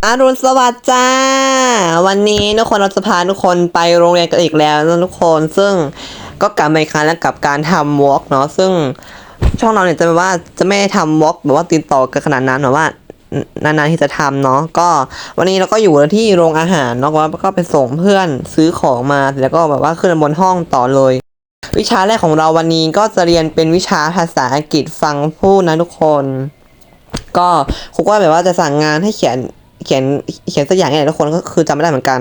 ได้ยังอารุณสวัสดิ์จ้า วันนี้ทุกคนเราจะพาทุกคนไปโรงเรียนกันอีกแล้วนะทุกคนซึ่งก็กลับมาอีกครั้งแล้วกับการทำวอล์กเนาะซึ่งช่องเราเนี่ยจะแบบว่าจะไม่ทำวอล์กแบบว่าติดต่อกันขนาดนั้นหรอกว่านานๆที่จะทำเนาะก็วันนี้เราก็อยู่ที่โรงอาหารเนาะก็ไปส่งเพื่อนซื้อของมาแล้วก็แบบว่าขึ้นบนห้องต่อเลย วิชาแรกของเราวันนี้ก็จะเรียนเป็นวิชาภาษาอังกฤษฟังพูดนะทุกคน ก็ครูก็แบบว่าจะสั่งงานให้เขียน ขียนเขียนสักอย่างเนี่ยทุกคนก็คือจำไม่ได้เหมือนกัน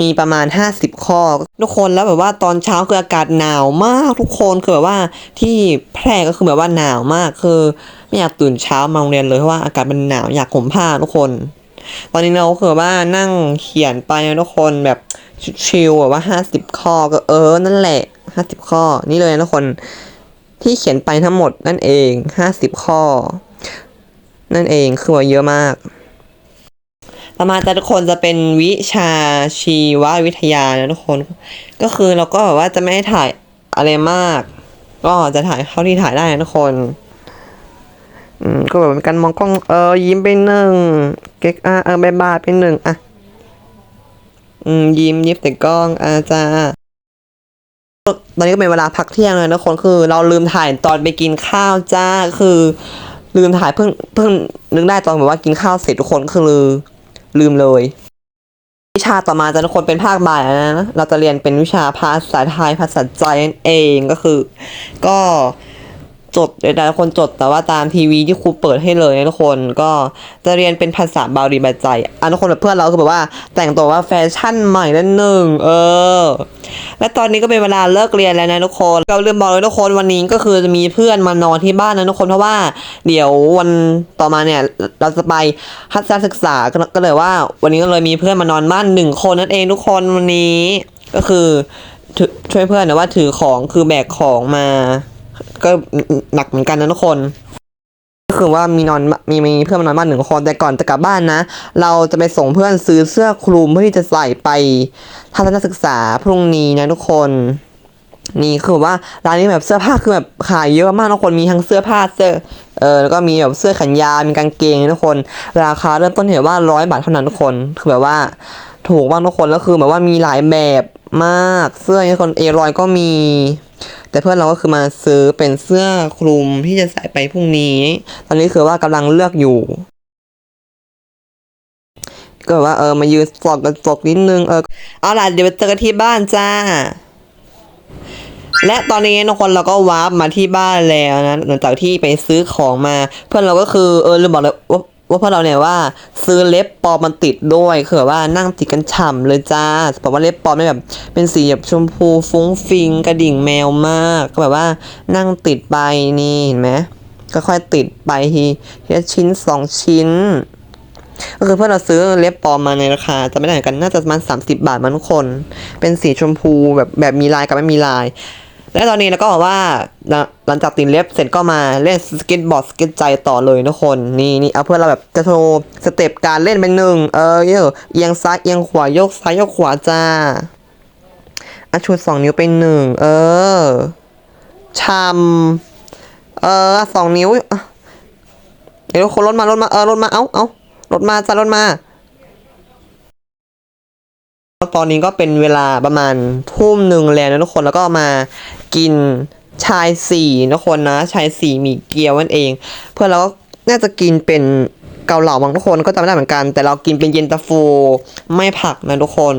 มีประมาณ 50 ข้อ ทุกคนแล้วแบบว่าตอนเช้าคืออากาศหนาวมากทุกคนคือแบบว่าที่แพร่ก็คือแบบว่าหนาวมากคือ ไม่อยากตื่นเช้ามาโรงเรียนเลยเพราะว่าอากาศมันหนาวอยากห่มผ้าทุกคน ตอนนี้เราคือว่านั่งเขียนไปทุกคนแบบชิลๆแบบว่า 50 ข้อก็เออนั่นแหละ 50 ข้อ นี่เลยทุกคนที่เขียนไปทั้งหมดนั่นเอง 50 ข้อ นั่นเองคือว่าเยอะมาก ต่อมาแต่ทุกคนจะเป็นวิชาชีววิทยานะทุกคน ก็คือเราก็แบบว่าจะไม่ให้ถ่ายอะไรมาก ก็จะถ่ายเท่าที่ถ่ายได้นะทุกคนอืมก็แบบเป็นการมองกล้องเออยิ้มไปหนึ่งเก๊กอะเออบายบายไปหนึ่งอะอืมยิ้มยิ้มแต่กล้องอาจ้าตอนนี้ก็เป็นเวลาพักเที่ยงเลยนะทุกคนคือ เราลืมถ่ายตอนไปกินข้าวจ้าคือ ลืมถ่ายเพิ่งเพิ่งนึกได้ตอนแบบว่ากินข้าวเสร็จทุกคนคือ ลืมเลย วิชาต่อมาจะทุกคนเป็นภาคบ่ายนะ เราจะเรียนเป็นวิชาภาษาไทยภาษาใจนั่นเองก็คือ ก็ จดแต่ละคนจดแต่ว่าตามทีวีที่ครูเปิดให้เลยนะทุกคนก็จะเรียนเป็นภาษาบาลีบาใจอันทุกคนแบบเพื่อนเราคือแบบว่าแต่งตัวว่าแฟชั่นใหม่นั่นหนึ่งเออ และตอนนี้ก็เป็นเวลาเลิกเรียนแล้วนะทุกคนเราลืมบอกเลยทุกคนวันนี้ก็คือจะมีเพื่อนมานอนที่บ้านนะทุกคนเพราะว่าเดี๋ยววันต่อมาเนี่ยเราจะไปทัศนศึกษาก็เลยว่า วันนี้ก็เลยมีเพื่อนมานอนบ้านหนึ่งคนนั่นเองทุกคนวันนี้ก็คือถือช่วยเพื่อนนะว่าถือของคือแบกของมา ก็หนักเหมือนกันนะทุกคน ก็คือว่ามีนอนมีมีเพื่อนมานอนบ้านหนึ่งคนแต่ก่อนจะกลับบ้านนะ เราจะไปส่งเพื่อนซื้อเสื้อคลุมเพื่อที่จะใส่ไปทัศนศึกษาพรุ่งนี้นะทุกคนนี่คือว่าร้านนี้แบบเสื้อผ้าคือแบบขายเยอะมากทุกคนมีทั้งเสื้อผ้าเสื้อเออแล้วก็มีแบบเสื้อแขนยาวมีกางเกงทุกคน ราคาเริ่มต้นที่แบบว่าร้อยบาทเท่านั้นทุกคน คือแบบว่าถูกมากทุกคนแล้วคือแบบว่ามีหลายแบบ มากเสื้อทุกคนเอรอยก็มี แต่เพื่อนเราก็คือมาซื้อเป็นเสื้อคลุมที่จะใส่ไปพรุ่งนี้ ตอนนี้คือว่ากำลังเลือกอยู่ ก็แบบว่าเออมายืนสอกกระจกนิดนึงเออเอาล่ะเดี๋ยวไปเจอกันที่บ้านจ้า และตอนนี้ทุกคนเราก็วาร์ปมาที่บ้านแล้วนะหลังจากที่ไปซื้อของมา เพื่อนเราก็คือเออลืมบอกเลยว่า ว่าเพื่อนเราเนี่ยว่าซื้อเล็บปลอมมันติดด้วยคือแบบว่านั่งติดกันฉ่ำเลยจ้าบอกว่าเล็บปลอมเนี่ยแบบเป็นสีแบบชมพูฟุ้งฟิงกระดิ่งแมวมาก ก็แบบว่านั่งติดไปนี่เห็นไหมก็ค่อยติดไปทีทีละชิ้นสองชิ้นก็คือเพื่อนเราซื้อเล็บปลอมมาในราคาจะไม่ได้เหมือนกันน่าจะประมาณ30 บาทมันทุกคน เป็นสีชมพูแบบแบบมีลายกับไม่มีลาย และตอนนี้เราก็บอกว่าหลังจากติดเล็บเสร็จก็มาเล่นสเก็ตบอร์ดสเก็ตใจต่อเลยทุกคนนี่นี่เอาเพื่อเราแบบจะโชว์สเต็ปการเล่นเป็นหนึ่งเออเยอะเอียงซ้ายเอียงขวายกซ้ายยกขวาจ้าอะชูสองนิ้วเป็นหนึ่งเออชำเออสองนิ้วเดี๋ยวคนรถมารถมาเออรถมาเอ้าเอ้ารถมาจ้ารถมา ตอนนี้ก็เป็นเวลาประมาณทุ่มหนึ่งแล้วนะทุกคนแล้วก็มากินชายสี่ทุกคนนะชายสี่หมีเกี๊ยวนั่นเอง เพื่อนเราก็น่าจะกินเป็นเกาเหลาบางทุกคนก็จำไม่ได้เหมือนกัน แต่เรากินเป็นเย็นตาโฟไม่ผักนะทุกคน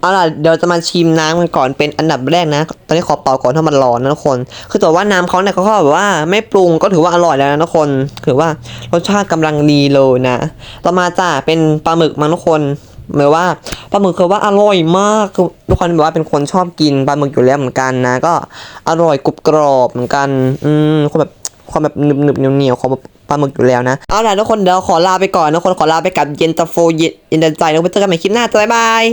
เอาล่ะเดี๋ยวจะมาชิมน้ำกันก่อนเป็นอันดับแรกนะ ตอนนี้ขอเป่าก่อนถ้ามันร้อนนะทุกคน คือแต่ว่าน้ำเขาเนี่ยเขาก็แบบว่าไม่ปรุงก็ถือว่าอร่อยแล้วนะทุกคนถือว่ารสชาติกำลังดีเลยนะ ต่อมาจ้าเป็นปลาหมึกมั้งทุกคนหมายว่า ปลาหมึกคือว่าอร่อยมากคือทุกคนแบบว่าเป็นคนชอบกินปลาหมึกอยู่แล้วเหมือนกันนะ ก็อร่อยกรุบกรอบเหมือนกัน อืมคนแบบความแบบหนึบหนึบเหนียวเหนียวของปลาหมึกอยู่แล้วนะเอาล่ะทุกคนเดี๋ยวขอลาไปก่อนทุกคนขอลาไปกับเย็นตาโฟเย็นเย็นใจแล้วไปเจอกันใหม่คลิปหน้าจ้าบ๊ายบาย